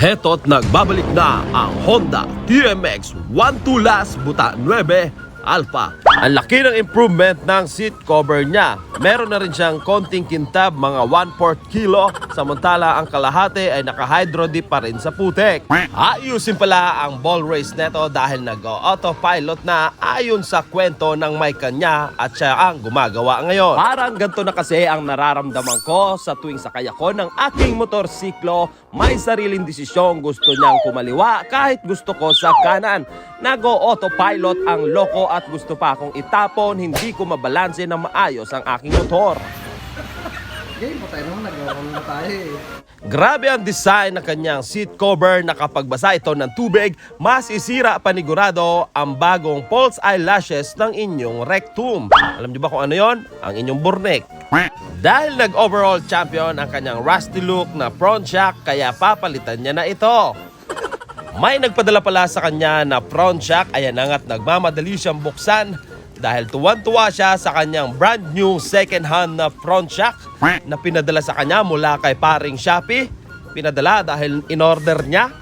Heto't nagbabalik na ang Honda TMX 12 Las Buta 9 Alpha. Ang laki ng improvement ng seat cover niya. Meron na rin siyang konting kintab, mga 1/4 kilo, samantala ang kalahati ay naka-hydro dip pa rin sa putek. Ayusin pala ang ball race neto dahil nag-autopilot na ayon sa kwento ng may kanya at siya ang gumagawa ngayon. Parang ganito na kasi ang nararamdaman ko sa tuwing sakay ako ng aking motorsiklo. May sariling desisyong gusto niyang kumaliwa kahit gusto ko sa kanan. Nag-autopilot ang loko at gusto pa akong itapon, hindi ko mabalanse na maayos ang aking motor. Game po tayo naman, nagawa na tayo eh. Grabe ang design ng kanyang seat cover na kapag basa ito ng tubig, masisira panigurado ang bagong false eyelashes ng inyong rectum. Alam niyo ba kung ano yon? Ang inyong burnek. Dahil nag-overall champion ang kanyang rusty look na front shock, kaya papalitan niya na ito. May nagpadala pala sa kanya na front shock, ayan na nga't nagmamadali siyang buksan dahil tuwan-tuwa siya sa kanyang brand new second hand na front shock na pinadala sa kanya mula kay paring Shopee. Pinadala dahil in-order niya.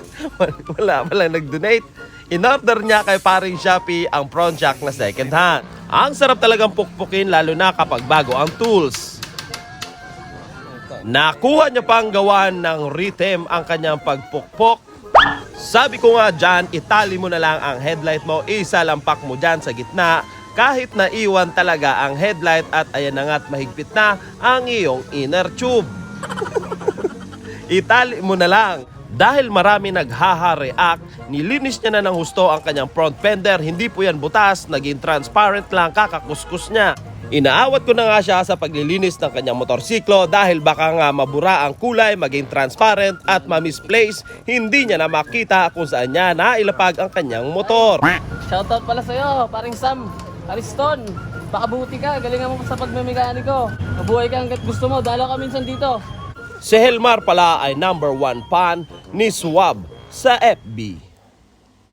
wala, wala nag-donate. In-order niya kay paring Shopee ang front shock na second hand. Ang sarap talagang pukpukin lalo na kapag bago ang tools. Nakuha niya pang gawan ng rhythm ang kanyang pagpukpok. Sabi ko nga dyan, itali mo na lang ang headlight mo, isalampak mo dyan sa gitna kahit na iwan talaga ang headlight at ayan na nga't mahigpit na ang iyong inner tube. Itali mo na lang. Dahil marami naghaha-react, nilinis niya na ng husto ang kanyang front fender. Hindi po yan butas, naging transparent lang kakakuskus niya. Inaawat ko na nga siya sa paglilinis ng kanyang motorsiklo dahil baka nga mabura ang kulay, maging transparent at ma-misplace, hindi niya na makita kung saan niya nailapag ang kanyang motor. Shoutout pala sa'yo, paring Sam, Ariston. Baka buti ka, galingan mo sa pagmamigani ko. Mabuhay ka hanggat gusto mo, dalaw ka minsan dito. Si Helmar pala ay number one fan ni Swab sa FB.